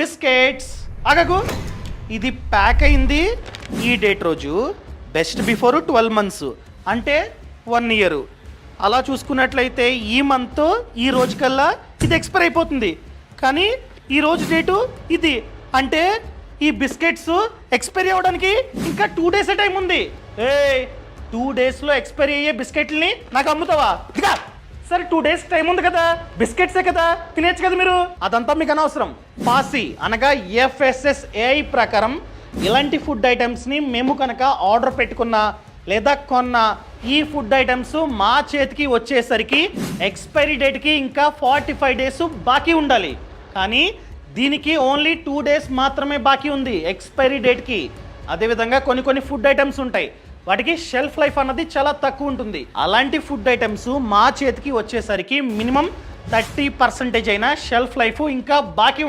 Biscuits. Agag ఇది pack అయింది. ఈ డేట్ రోజు బెస్ట్ బిఫోర్ ట్వెల్వ్ మంత్స్. అంటే వన్ ఇయర్. అలా చూసుకున్నట్లయితే ఈ మంత్ ఈ రోజు కల్లా ఇది ఎక్స్పైర్ అయిపోతుంది. కానీ ఈ రోజు డేటు ఇది. అంటే ఈ బిస్కెట్స్ ఎక్స్పైరీ అవ్వడానికి ఇంకా టూ డేస్ టైం ఉంది. ఏ టూ డేస్లో ఎక్స్పైరీ అయ్యే బిస్కెట్లని నాకు అమ్ముతావా? సరే టూ డేస్ టైం ఉంది కదా. బిస్కెట్సే కదా. తినేచ్చు కదా మీరు. అదంతా మీకు అనవసరం. పాసి అనగా ఎఫ్ఎస్ఎస్ఏఐ ప్రకారం ఇలాంటి ఫుడ్ ఐటమ్స్ని మేము కనుక ఆర్డర్ పెట్టుకున్న లేదా కొన్న ఈ ఫుడ్ ఐటమ్స్ మా చేతికి వచ్చేసరికి ఎక్స్పైరీ డేట్కి ఇంకా ఫార్టీ ఫైవ్ డేస్ బాకీ ఉండాలి. కానీ దీనికి ఓన్లీ టూ డేస్ మాత్రమే బాకీ ఉంది ఎక్స్పైరీ డేట్కి అదేవిధంగా కొన్ని కొన్ని ఫుడ్ ఐటమ్స్ ఉంటాయి. వాటికి షెల్ఫ్ లైఫ్ అన్నది చాలా తక్కువ ఉంటుంది. అలాంటి ఫుడ్ ఐటమ్స్ మా చేతికి వచ్చేసరికి మినిమం థర్టీ పర్సెంటేజ్ అయినా షెల్ఫ్ లైఫ్ ఇంకా బాకీ